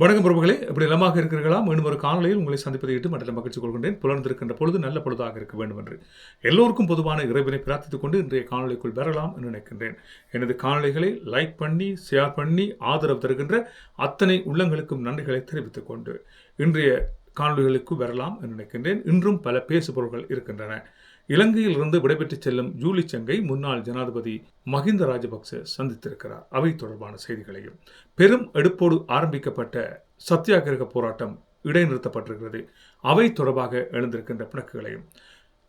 வணக்கம் பிரபுகளே. இப்படி நலமாக இருக்கிறீர்களா? மீண்டும் ஒரு காலையில் உங்களை சந்திப்பதை இட்டு மட்டும் மகிழ்ச்சி கொள்கின்றேன். புலர்ந்திருக்கின்ற பொழுது நல்ல பொழுதாக இருக்க வேண்டும் என்று எல்லோருக்கும் பொதுவான இறைவனை பிரார்த்தித்துக் கொண்டு இன்றைய காணொலிக்குள் வரலாம் என்று நினைக்கின்றேன். எனது காணொலிகளை லைக் பண்ணி ஷேர் பண்ணி ஆதரவு தருகின்ற அத்தனை உள்ளங்களுக்கும் நன்றிகளை தெரிவித்துக் கொண்டு இன்றைய காணொலிகளுக்கு வரலாம் என்று நினைக்கின்றேன். இன்றும் பல பேசுபொருள்கள் இருக்கின்றன. இலங்கையில் இருந்து விடைபெற்று செல்லும் ஜூலி சங்கை முன்னாள் ஜனாதிபதி மஹிந்த ராஜபக்ச சந்தித்திருக்கிறார். அவை தொடர்பான செய்திகளையும். பெரும் எடுப்போடு ஆரம்பிக்கப்பட்ட சத்தியாகிரக போராட்டம் இடைநிறுத்தப்பட்டிருக்கிறது. அவை தொடர்பாக எழுந்திருக்கின்ற பிணக்குகளையும்.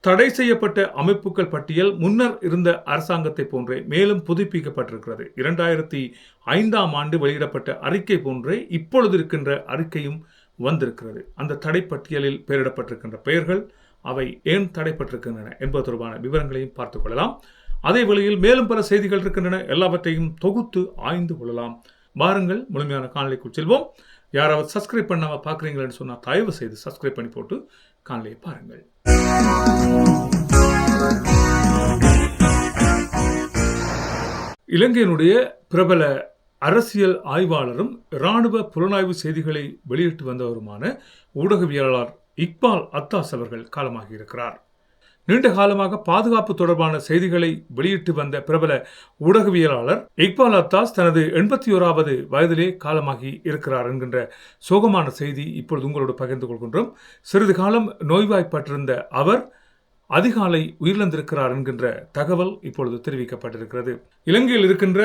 தடை செய்யப்பட்ட அமைப்புகள் பட்டியல் முன்னர் இருந்த அரசாங்கத்தை போன்றே மேலும் புதுப்பிக்கப்பட்டிருக்கிறது. இரண்டாயிரத்தி ஐந்தாம் ஆண்டு வெளியிடப்பட்ட அறிக்கை போன்றே இப்பொழுது இருக்கின்ற அறிக்கையும் வந்திருக்கிறது. அந்த தடை பட்டியலில் பெயரிடப்பட்டிருக்கின்ற பெயர்கள் அவை ஏன் தடைப்பட்டிருக்கின்றன என்பது தொடர்பான விவரங்களையும் பார்த்துக் கொள்ளலாம். அதே வேளையில் மேலும் பல செய்திகள் இருக்கின்றன. எல்லாவற்றையும் தொகுத்து ஆய்ந்து கொள்ளலாம். வாருங்கள் முழுமையான காணொலிக்குள் செல்வோம். யாராவது சப்ஸ்கிரைப் பண்ணாம பார்க்குறீங்களேன்னு சொன்னால் தயவு செய்து சப்ஸ்கிரைப் பண்ணி போட்டு காணொலியை பாருங்கள். இலங்கையினுடைய பிரபல அரசியல் ஆய்வாளரும் இராணுவ புலனாய்வு செய்திகளை வெளியிட்டு வந்தவருமான ஊடகவியலாளர் இக்பால் அத்தாஸ் அவர்கள் காலமாகி இருக்கிறார் நீண்ட காலமாக பாதுகாப்பு தொடர்பான செய்திகளை வெளியிட்டு வந்த பிரபல ஊடகவியலாளர் இக்பால் அத்தாஸ் தனது எண்பத்தி ஓராவது வயதிலே காலமாகி இருக்கிறார் என்கின்ற சோகமான செய்தி இப்பொழுது உங்களோடு பகிர்ந்து கொள்கின்றோம். சிறிது காலம் நோய்வாய்ப்பட்டிருந்த அவர் அதிகாலை உயிரிழந்திருக்கிறார் என்கின்ற தகவல் இப்பொழுது தெரிவிக்கப்பட்டிருக்கிறது. இலங்கையில் இருக்கின்ற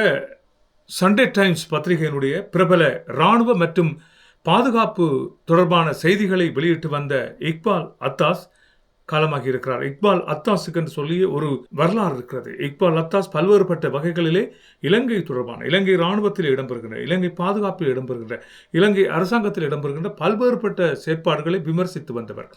சண்டே டைம்ஸ் பத்திரிகையினுடைய பிரபல இராணுவ மற்றும் பாதுகாப்பு தொடர்பான செய்திகளை வெளியிட்டு வந்த இக்பால் அத்தாஸ் காலமாகி இருக்கிறார். இக்பால் அத்தாஸுக்கு என்று சொல்லி ஒரு வரலாறு இருக்கிறது. இக்பால் அத்தாஸ் பல்வேறுபட்ட வகைகளிலே இலங்கை தொடர்பான இலங்கை இராணுவத்தில் இடம்பெறுகின்ற இலங்கை பாதுகாப்பில் இடம்பெறுகின்ற இலங்கை அரசாங்கத்தில் இடம்பெறுகின்ற பல்வேறுபட்ட செயற்பாடுகளை விமர்சித்து வந்தவர்.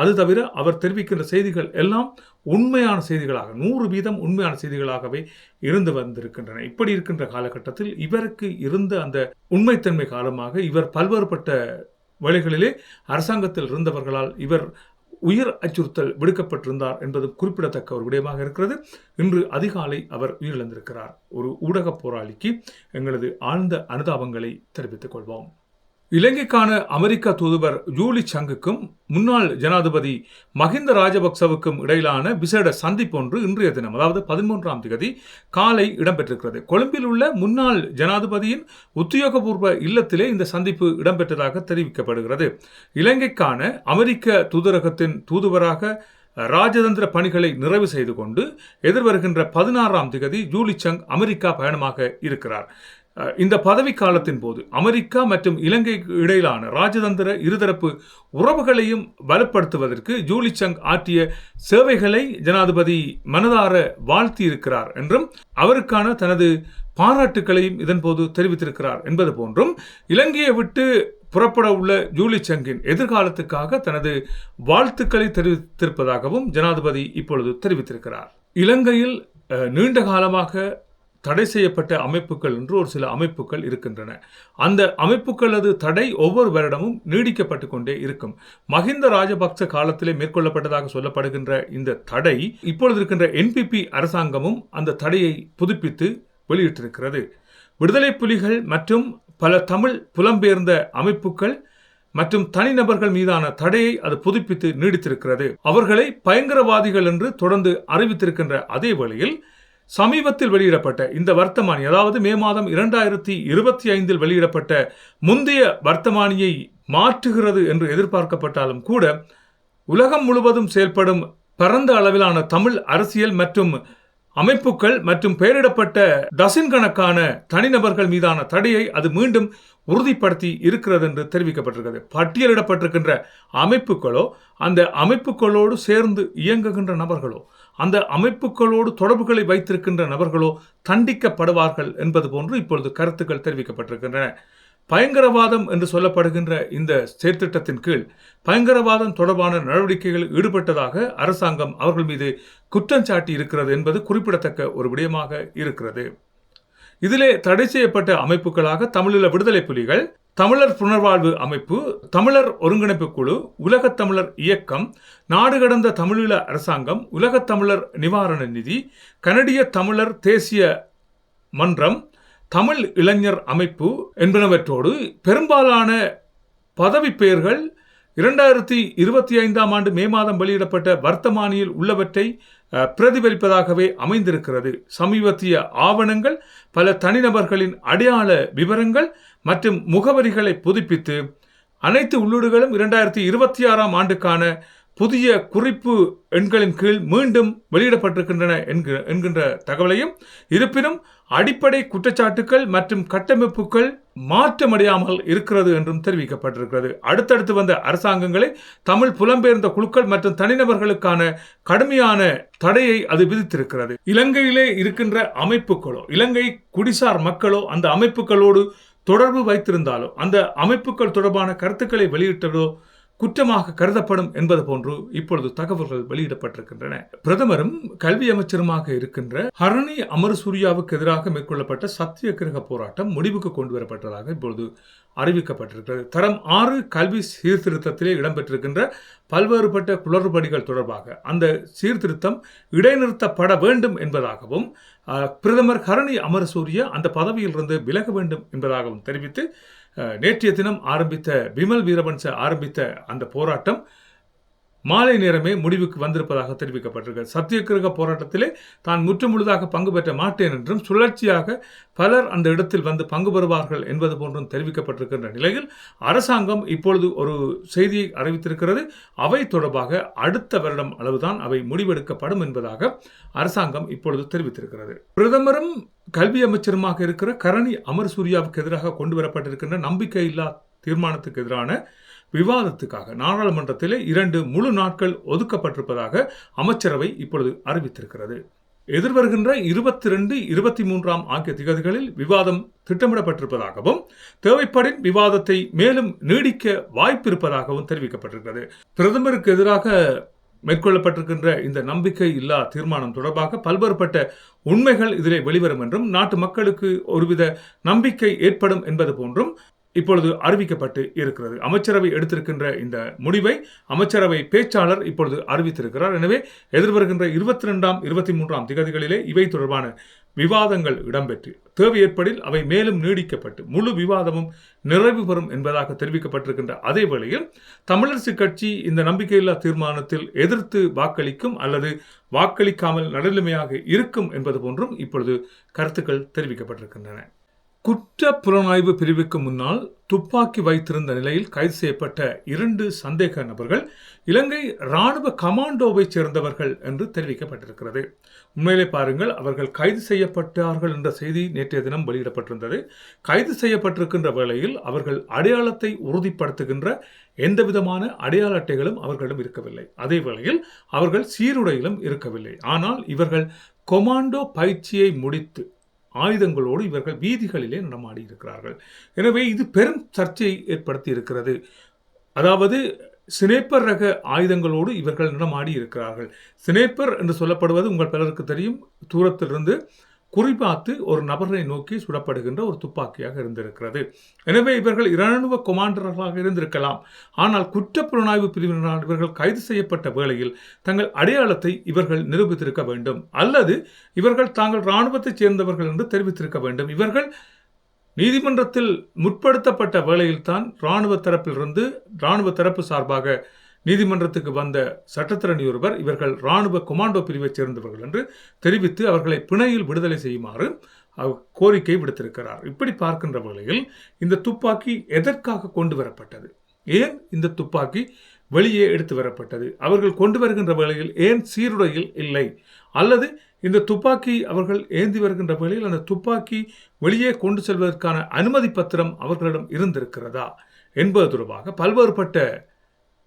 அது தவிர அவர் தெரிவிக்கின்ற செய்திகள் எல்லாம் உண்மையான செய்திகளாக நூறு வீதம் உண்மையான செய்திகளாகவே இருந்து வந்திருக்கின்றன. இப்படி இருக்கின்ற காலகட்டத்தில் இவருக்கு இருந்த அந்த உண்மைத்தன்மை காலமாக இவர் பல்வேறுபட்ட வழிகளிலே அரசாங்கத்தில் இருந்தவர்களால் இவர் உயிர் அச்சுறுத்தல் விடுக்கப்பட்டிருந்தார் என்பது குறிப்பிடத்தக்க ஒரு விடயமாக இருக்கிறது. இன்று அதிகாலை அவர் உயிரிழந்திருக்கிறார். ஒரு ஊடக போராளிக்கு எங்களது ஆழ்ந்த அனுதாபங்களை தெரிவித்துக் கொள்வோம். இலங்கைக்கான அமெரிக்க தூதுவர் ஜூலி சங்குக்கும் முன்னாள் ஜனாதிபதி மஹிந்த ராஜபக்சவுக்கும் இடையிலான விசேட சந்திப்பு ஒன்று இன்றைய தினம் அதாவது பதிமூன்றாம் தேதி காலை இடம்பெற்றிருக்கிறது. கொழும்பில் உள்ள முன்னாள் ஜனாதிபதியின் உத்தியோகபூர்வ இல்லத்திலே இந்த சந்திப்பு இடம்பெற்றதாக தெரிவிக்கப்படுகிறது. இலங்கைக்கான அமெரிக்க தூதரகத்தின் தூதுவராக ராஜதந்திர பணிகளை நிறைவு செய்து கொண்டு எதிர்வருகின்ற பதினாறாம் திகதி ஜூலி சங் அமெரிக்கா பயணமாக இருக்கிறார். இந்த பதவி காலத்தின் போது அமெரிக்கா மற்றும் இலங்கை இடையிலான ராஜதந்திர இருதரப்பு உறவுகளையும் பலப்படுத்துவதற்கு ஜூலி சங் ஆற்றிய சேவைகளை ஜனாதிபதி மனதார வாழ்த்தி இருக்கிறார் என்றும் அவருக்கான தனது பாராட்டுகளையும் இதன்போது தெரிவித்திருக்கிறார் என்பது போன்றும் இலங்கையை விட்டு புறப்பட உள்ள ஜூலி சங்கின் எதிர்காலத்துக்காக தனது வாழ்த்துக்களை தெரிவித்திருப்பதாகவும் ஜனாதிபதி இப்பொழுது தெரிவித்திருக்கிறார். இலங்கையில் நீண்ட காலமாக தடை செய்யப்பட்ட அமைப்புகள் என்று ஒரு சில அமைப்புகள் இருக்கின்றன. அந்த அமைப்புகளது தடை ஒவ்வொரு வருடமும் நீடிக்கப்பட்டு கொண்டே இருக்கும். மஹிந்த ராஜபக்ச காலத்திலே மேற்கொள்ளப்பட்டதாக சொல்லப்படுகின்ற இந்த தடை இப்பொழுது இருக்கின்ற என்பிபி அரசாங்கமும் அந்த தடையை புதுப்பித்து வெளியிட்டிருக்கிறது. விடுதலை புலிகள் மற்றும் பல தமிழ் புலம்பெயர்ந்த அமைப்புகள் மற்றும் தனிநபர்கள் மீதான தடையை அது புதுப்பித்து நீடித்திருக்கிறது. அவர்களை பயங்கரவாதிகள் என்று தொடர்ந்து அறிவித்திருக்கின்ற அதே வேளையில் சமீபத்தில் வெளியிடப்பட்ட இந்த வர்த்தமானி அதாவது மே மாதம் இரண்டாயிரத்தி இருபத்தி ஐந்தில் வெளியிடப்பட்ட முந்தைய வர்த்தமானியை மாற்றுகிறது என்று எதிர்பார்க்கப்பட்டாலும் கூட உலகம் முழுவதும் செயல்படும் பரந்த அளவிலான தமிழ் அரசியல் மற்றும் அமைப்புகள் மற்றும் பெயரிடப்பட்ட டசின் கணக்கான தனிநபர்கள் மீதான தடையை அது மீண்டும் உறுதிப்படுத்தி இருக்கிறது என்று தெரிவிக்கப்பட்டிருக்கிறது. பட்டியலிடப்பட்டிருக்கின்ற அமைப்புகளோ அந்த அமைப்புகளோடு சேர்ந்து இயங்குகின்ற நபர்களோ அந்த அமைப்புகளோடு தொடர்புகளை வைத்திருக்கின்ற நபர்களோ தண்டிக்கப்படுவார்கள் என்பது போன்று இப்பொழுது கருத்துக்கள் தெரிவிக்கப்பட்டிருக்கின்றன. பயங்கரவாதம் என்று சொல்லப்படுகின்ற இந்த செயற்திட்டத்தின் கீழ் பயங்கரவாதம் தொடர்பான நடவடிக்கைகளில் ஈடுபட்டதாக அரசாங்கம் அவர்கள் மீது குற்றம் சாட்டி இருக்கிறது என்பது குறிப்பிடத்தக்க ஒரு விடயமாக இருக்கிறது. இதிலே தடை செய்யப்பட்ட அமைப்புகளாக தமிழீழ விடுதலை புலிகள் தமிழர் புனர்வாழ்வு அமைப்பு தமிழர் ஒருங்கிணைப்பு குழு உலகத் தமிழர் இயக்கம் நாடு கடந்த தமிழீழ அரசாங்கம் உலகத் தமிழர் நிவாரண நிதி கனடிய தமிழர் தேசிய மன்றம் தமிழ் இளைஞர் அமைப்பு என்பனவற்றோடு பெரும்பாலான பதவி பெயர்கள் இரண்டாயிரத்தி இருபத்தி ஐந்தாம் ஆண்டு மே மாதம் வெளியிடப்பட்ட வர்த்தமானியில் உள்ளவற்றை பிரதிபலிப்பதாகவே அமைந்திருக்கிறது. சமீபத்திய ஆவணங்கள் பல தனிநபர்களின் அடையாள விவரங்கள் மற்றும் முகவரிகளை புதுப்பித்து அனைத்து உள்ளீடுகளும் இரண்டாயிரத்தி இருபத்தி ஆறாம் ஆண்டுக்கான புதிய குறிப்பு எண்களின் கீழ் மீண்டும் வெளியிடப்பட்டிருக்கின்றன என்கிற என்கின்ற தகவலையும் இருப்பினும் அடிப்படை குற்றச்சாட்டுக்கள் மற்றும் கட்டமைப்புகள் மாற்றமடையாமல் இருக்கிறது என்றும் தெரிவிக்கப்பட்டிருக்கிறது. அடுத்தடுத்து வந்த அரசாங்கங்களை தமிழ் புலம்பெயர்ந்த குழுக்கள் மற்றும் தனிநபர்களுக்கான கடுமையான தடையை அது விதித்திருக்கிறது. இலங்கையிலே இருக்கின்ற அமைப்புகளோ இலங்கை குடிசார் மக்களோ அந்த அமைப்புகளோடு தொடர்பு வைத்திருந்தாலோ அந்த அமைப்புகள் தொடர்பான கருத்துக்களை வெளியிட்டதோ குற்றமாக கருதப்படும் என்பது போன்று இப்பொழுது தகவல்கள் வெளியிடப்பட்டிருக்கின்றன. பிரதமரும் கல்வி அமைச்சருமாக இருக்கின்ற ஹரணி அமர்சூரியாவுக்கு எதிராக மேற்கொள்ளப்பட்ட சத்திய கிரக போராட்டம் முடிவுக்கு கொண்டு வரப்பட்டதாக இப்பொழுது அறிவிக்கப்பட்டிருக்கிறது. தரம் ஆறு கல்வி சீர்திருத்தத்திலே இடம்பெற்றிருக்கின்ற பல்வேறுபட்ட குளறுபடிகள் தொடர்பாக அந்த சீர்திருத்தம் இடைநிறுத்தப்பட வேண்டும் என்பதாகவும் பிரதமர் ஹரணி அமரசூரிய அந்த பதவியிலிருந்து விலக வேண்டும் என்பதாகவும் தெரிவித்து நேற்றைய தினம் ஆரம்பித்த விமல் வீரவன்ச ஆரம்பித்த அந்த போராட்டம் மாலை நேரமே முடிவுக்கு வந்திருப்பதாக தெரிவிக்கப்பட்டிருக்கிறது. சத்தியகிரக போராட்டத்திலே தான் முற்றுமுழுதாக பங்கு பெற்ற மாட்டேன் என்றும் சுழற்சியாக பலர் அந்த இடத்தில் வந்து பங்கு பெறுவார்கள் என்பது போன்றும் தெரிவிக்கப்பட்டிருக்கின்ற நிலையில் அரசாங்கம் இப்பொழுது ஒரு செய்தியை அறிவித்திருக்கிறது. அவை தொடர்பாக அடுத்த வருடம் அளவுதான் அவை முடிவெடுக்கப்படும் என்பதாக அரசாங்கம் இப்பொழுது தெரிவித்திருக்கிறது. பிரதமரும் கல்வி அமைச்சருமாக இருக்கிற கரணி அமர்சூர்யாவுக்கு எதிராக கொண்டு வரப்பட்டிருக்கின்ற நம்பிக்கையில்லா தீர்மானத்துக்கு எதிரான விவாதத்துக்காக நாடாளுமன்றத்திலே இரண்டு முழு நாட்கள் ஒதுக்கப்பட்டிருப்பதாக அமைச்சரவை இப்பொழுது அறிவித்திருக்கிறது. எதிர்வருகின்ற இருபத்தி ரெண்டு இருபத்தி மூன்றாம் ஆகிய திகதிகளில் விவாதம் திட்டமிடப்பட்டிருப்பதாகவும் தேவைப்படின் விவாதத்தை மேலும் நீடிக்க வாய்ப்பிருப்பதாகவும் தெரிவிக்கப்பட்டிருக்கிறது. பிரதமருக்கு எதிராக மேற்கொள்ளப்பட்டிருக்கின்ற இந்த நம்பிக்கை இல்லா தீர்மானம் தொடர்பாக பல்வேறுபட்ட உண்மைகள் இதிலே வெளிவரும் என்றும் நாட்டு மக்களுக்கு ஒருவித நம்பிக்கை ஏற்படும் என்பது போன்றும் இப்பொழுது அறிவிக்கப்பட்டு இருக்கிறது. அமைச்சரவை எடுத்திருக்கின்ற இந்த முடிவை அமைச்சரவை பேச்சாளர் இப்பொழுது அறிவித்திருக்கிறார். எனவே எதிர்வருகின்ற இருபத்தி ரெண்டாம் இருபத்தி மூன்றாம் திகதிகளிலே இவை தொடர்பான விவாதங்கள் இடம்பெற்று தேவை ஏற்படில் அவை மேலும் நீடிக்கப்பட்டு முழு விவாதமும் நிறைவு பெறும் என்பதாக தெரிவிக்கப்பட்டிருக்கின்ற அதே வேளையில் தமிழரசு கட்சி இந்த நம்பிக்கையில்லா தீர்மானத்தில் எதிர்த்து வாக்களிக்கும் அல்லது வாக்களிக்காமல் நடுநிலைமையாக இருக்கும் என்பது போன்றும் இப்பொழுது கருத்துக்கள் தெரிவிக்கப்பட்டிருக்கின்றன. குற்ற புலனாய்வு பிரிவுக்கு முன்னால் துப்பாக்கி வைத்திருந்த நிலையில் கைது செய்யப்பட்ட இரண்டு சந்தேக நபர்கள் இலங்கை ராணுவ கமாண்டோவைச் சேர்ந்தவர்கள் என்று தெரிவிக்கப்பட்டிருக்கிறது. உண்மையிலே பாருங்கள் அவர்கள் கைது செய்யப்பட்டார்கள் என்ற செய்தி நேற்றைய தினம் வெளியிடப்பட்டிருந்தது. கைது செய்யப்பட்டிருக்கின்ற வேளையில் அவர்கள் அடையாளத்தை உறுதிப்படுத்துகின்ற எந்த விதமான அடையாள அட்டைகளும் அவர்களிடம் இருக்கவில்லை. அதே வேளையில் அவர்கள் சீருடையிலும் இருக்கவில்லை. ஆனால் இவர்கள் கொமாண்டோ பயிற்சியை முடித்து ஆயுதங்களோடு இவர்கள் வீதிகளிலே நடமாடி இருக்கிறார்கள். எனவே இது பெரும் சர்ச்சையை ஏற்படுத்தி இருக்கிறது. அதாவது சினேப்பர் ரக ஆயுதங்களோடு இவர்கள் நடமாடி இருக்கிறார்கள். சினேப்பர் என்று சொல்லப்படுவது உங்கள் பலருக்கு தெரியும். தூரத்திலிருந்து குறிபார்த்து ஒரு நபரை நோக்கி சுடப்படுகின்ற ஒரு துப்பாக்கியாக இருந்திருக்கிறது. எனவே இவர்கள் இராணுவ கொமாண்டர்களாக இருந்திருக்கலாம். ஆனால் குற்றப்புலனாய்வு பிரிவினரால் இவர்கள் கைது செய்யப்பட்ட வேளையில் தங்கள் அடையாளத்தை இவர்கள் நிரூபித்திருக்க வேண்டும். அல்லது இவர்கள் தாங்கள் இராணுவத்தைச் சேர்ந்தவர்கள் என்று தெரிவித்திருக்க வேண்டும். இவர்கள் நீதிமன்றத்தில் முற்படுத்தப்பட்ட வேளையில்தான் இராணுவ தரப்பிலிருந்து இராணுவ தரப்பு சார்பாக நீதிமன்றத்துக்கு வந்த சட்டத்திரணி ஒருவர் இவர்கள் இராணுவ கொமாண்டோ பிரிவைச் சேர்ந்தவர்கள் என்று தெரிவித்து அவர்களை பிணையில் விடுதலை செய்யுமாறு கோரிக்கை விடுத்திருக்கிறார். இப்படி பார்க்கின்ற வகையில் இந்த துப்பாக்கி எதற்காக கொண்டு வரப்பட்டது? ஏன் இந்த துப்பாக்கி வெளியே எடுத்து வரப்பட்டது? அவர்கள் கொண்டு வருகின்ற வேளையில் ஏன் சீருடையில் இல்லை? அல்லது இந்த துப்பாக்கி அவர்கள் ஏந்தி வருகின்ற வேளையில் அந்த துப்பாக்கி வெளியே கொண்டு செல்வதற்கான அனுமதி பத்திரம் அவர்களிடம் இருந்திருக்கிறதா என்பது தொடர்பாக பல்வேறுபட்ட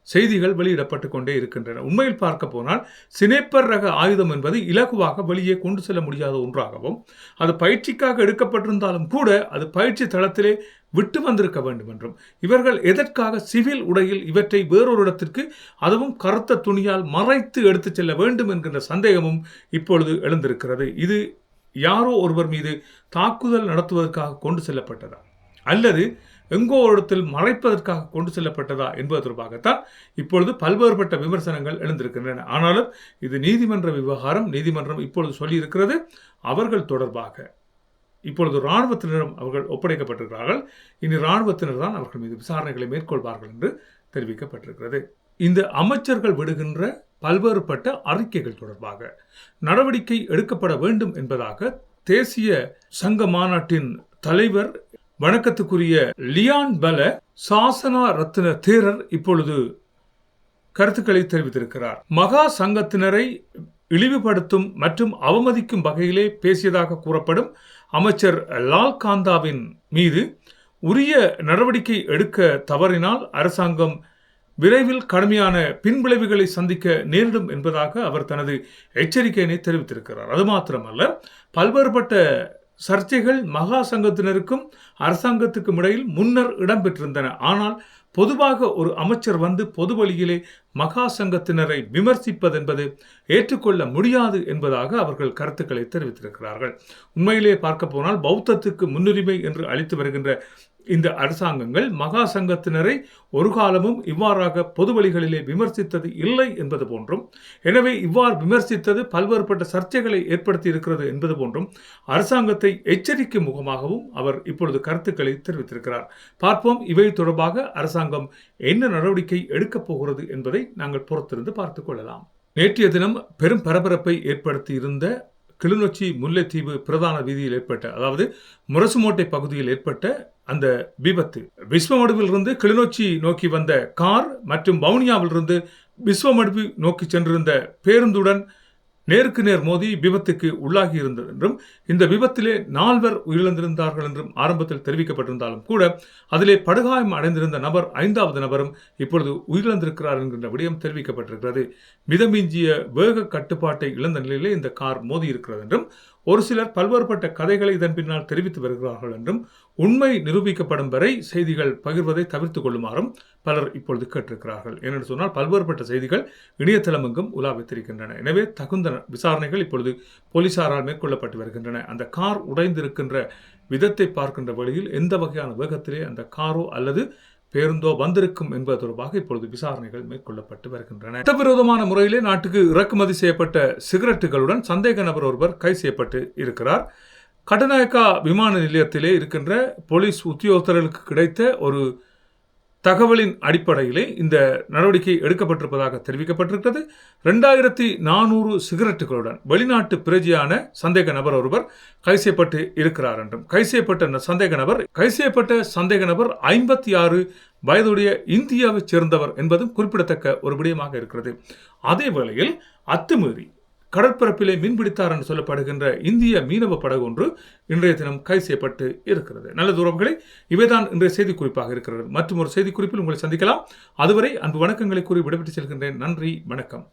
செய்திகள் வெளியிடப்பட்டு கொண்டே இருக்கின்றன. உண்மையில் பார்க்க போனால் சினேப்பர் ரக ஆயுதம் என்பது இலகுவாக வெளியே கொண்டு செல்ல முடியாத ஒன்றாகவும் அது பயிற்சிக்காக எடுக்கப்பட்டிருந்தாலும் கூட அது பயிற்சி தளத்திலே விட்டு வந்திருக்க வேண்டும் என்றும் இவர்கள் எதற்காக சிவில் உடையில் இவற்றை வேறொரு இடத்திற்கு அதுவும் கருத்த துணியால் மறைத்து எடுத்துச் செல்ல வேண்டும் என்கின்ற சந்தேகமும் இப்பொழுது எழுந்திருக்கிறது. இது யாரோ ஒருவர் மீது தாக்குதல் நடத்துவதற்காக கொண்டு செல்லப்பட்டதா? அல்லது எங்கோ ஒரு இடத்தில் மறைப்பதற்காக கொண்டு செல்லப்பட்டதா என்பது தொடர்பாகத்தான் இப்பொழுது பல்வேறுபட்ட விமர்சனங்கள் எழுந்திருக்கின்றன. ஆனாலும் இது நீதிமன்ற விவகாரம். நீதிமன்றம் இப்பொழுது சொல்லியிருக்கிறது அவர்கள் தொடர்பாக. இப்பொழுது இராணுவத்தினரும் அவர்கள் ஒப்படைக்கப்பட்டிருக்கிறார்கள். இனி இராணுவத்தினர் தான் அவர்கள் மீது விசாரணைகளை மேற்கொள்வார்கள் என்று தெரிவிக்கப்பட்டிருக்கிறது. இந்த அமைச்சர்கள் விடுகின்ற பல்வேறுபட்ட அறிக்கைகள் தொடர்பாக நடவடிக்கை எடுக்கப்பட வேண்டும் என்பதாக தேசிய சங்க மாநாட்டின் தலைவர் வணக்கத்துக்குரிய லியான் பல சாசனா ரத்ன தேரர் இப்பொழுது கருத்துக்களை தெரிவித்திருக்கிறார். மகா சங்கத்தினரை இழிவுபடுத்தும் மற்றும் அவமதிக்கும் வகையிலே பேசியதாக கூறப்படும் அமைச்சர் லால் காந்தாவின் மீது உரிய நடவடிக்கை எடுக்க தவறினால் அரசாங்கம் விரைவில் கடுமையான பின்விளைவுகளை சந்திக்க நேரிடும் என்பதாக அவர் தனது எச்சரிக்கையினை தெரிவித்திருக்கிறார். அது மாத்திரமல்ல பல்வேறுபட்ட சர்ச்சைகள் மகா சங்கத்தினருக்கும் அரசாங்கத்துக்கும் இடையில் முன்னர் இடம்பெற்றிருந்தன. ஆனால் பொதுவாக ஒரு அமைச்சர் வந்து பொது வழியிலே மகா சங்கத்தினரை விமர்சிப்பது என்பது ஏற்றுக்கொள்ள முடியாது என்பதாக அவர்கள் கருத்துக்களை தெரிவித்திருக்கிறார்கள். உண்மையிலே பார்க்க போனால் பௌத்தத்துக்கு முன்னுரிமை என்று அளித்து வருகின்ற இந்த அரசாங்கங்கள் மகா சங்கத்தினரை ஒரு காலமும் இவ்வாறாக பொது வழிகளிலே விமர்சித்தது இல்லை என்பது போன்றும். எனவே இவ்வாறு விமர்சித்தது பல்வேறுபட்ட சர்ச்சைகளை ஏற்படுத்தி இருக்கிறது என்பது போன்றும் அரசாங்கத்தை எச்சரிக்கும் முகமாகவும் அவர் இப்பொழுது கருத்துக்களை தெரிவித்திருக்கிறார். பார்ப்போம் இவை தொடர்பாக அரசாங்கம் என்ன நடவடிக்கை எடுக்கப் போகிறது என்பதை நாங்கள் பொறுத்திருந்து பார்த்துக் கொள்ளலாம். நேற்றைய தினம் பெரும் பரபரப்பை ஏற்படுத்தி இருந்த கிளிநொச்சி முல்லைத்தீவு பிரதான வீதியில் ஏற்பட்ட அதாவது முரசுமோட்டை பகுதியில் ஏற்பட்ட அந்த விபத்து. விஸ்வமடுவிலிருந்து கிளிநொச்சி நோக்கி வந்த கார் மற்றும் வவுனியாவிலிருந்து விஸ்வமடுவு நோக்கி சென்றிருந்த பேருந்துடன் நேருக்கு நேர் மோதி விபத்துக்கு உள்ளாகி இருந்தது என்றும் இந்த விபத்திலே நால்வர் உயிரிழந்திருந்தார்கள் என்றும் ஆரம்பத்தில் தெரிவிக்கப்பட்டிருந்தாலும் கூட அதிலே படுகாயம் அடைந்திருந்த நபர் ஐந்தாவது நபரும் இப்பொழுது உயிரிழந்திருக்கிறார் என்கின்ற விடயம் தெரிவிக்கப்பட்டிருக்கிறது. மிதமிஞ்சிய வேக கட்டுப்பாட்டை இழந்த நிலையிலே இந்த கார் மோதி இருக்கிறது என்றும் ஒரு சிலர் பல்வேறுபட்ட கதைகளை இதன் பின்னால் தெரிவித்து வருகிறார்கள் என்றும் உண்மை நிரூபிக்கப்படும் வரை செய்திகள் பகிர்வதை தவிர்த்து கொள்ளுமாறும் பலர் இப்பொழுது கேட்டிருக்கிறார்கள். ஏனென்று சொன்னால் பல்வேறுபட்ட செய்திகள் இணையதளமெங்கும் உலாவித்திருக்கின்றன. எனவே தகுந்த விசாரணைகள் இப்பொழுது போலீசாரால் மேற்கொள்ளப்பட்டு வருகின்றன. அந்த கார் உடைந்திருக்கின்ற விதத்தை பார்க்கின்ற வழியில் எந்த வகையான வேகத்திலே அந்த காரோ அல்லது பேருந்தோ வந்திருக்கும் என்பது தொடர்பாக இப்பொழுது விசாரணைகள் மேற்கொள்ளப்பட்டு வருகின்றன. சட்டவிரோதமான முறையிலே நாட்டுக்கு இறக்குமதி செய்யப்பட்ட சிகரெட்டுகளுடன் சந்தேக நபர் ஒருவர் கைது செய்யப்பட்டு இருக்கிறார். கட்டநாயக்கா விமான நிலையத்திலே இருக்கின்ற போலீஸ் உத்தியோகத்தர்களுக்கு கிடைத்த ஒரு தகவலின் அடிப்படையிலே இந்த நடவடிக்கை எடுக்கப்பட்டிருப்பதாக தெரிவிக்கப்பட்டிருக்கிறது. ரெண்டாயிரத்தி நானூறு சிகரெட்டுகளுடன் வெளிநாட்டு பிரஜையான சந்தேக நபர் ஒருவர் கைது செய்யப்பட்டு இருக்கிறார் என்றும் கைது செய்யப்பட்ட சந்தேக நபர் கைது செய்யப்பட்ட சந்தேக நபர் ஐம்பத்தி ஆறு வயதுடைய இந்தியாவைச் சேர்ந்தவர் என்பதும் குறிப்பிடத்தக்க ஒரு விடயமாக இருக்கிறது. அதே வேளையில் அத்துமீறி கடற்பரப்பிலே மீன்பிடித்தார் என்று சொல்லப்படுகின்ற இந்திய மீனவ படகு ஒன்று இன்றைய தினம் கைது செய்யப்பட்டு இருக்கிறது. நல்ல தூரங்களே இவைதான் இன்றைய செய்திக்குறிப்பாக இருக்கிறது. மற்றும் ஒரு செய்திக்குறிப்பில் உங்களை சந்திக்கலாம். அதுவரை அன்பு வணக்கங்களை கூறி விடைபெற்று செல்கின்றேன். நன்றி வணக்கம்.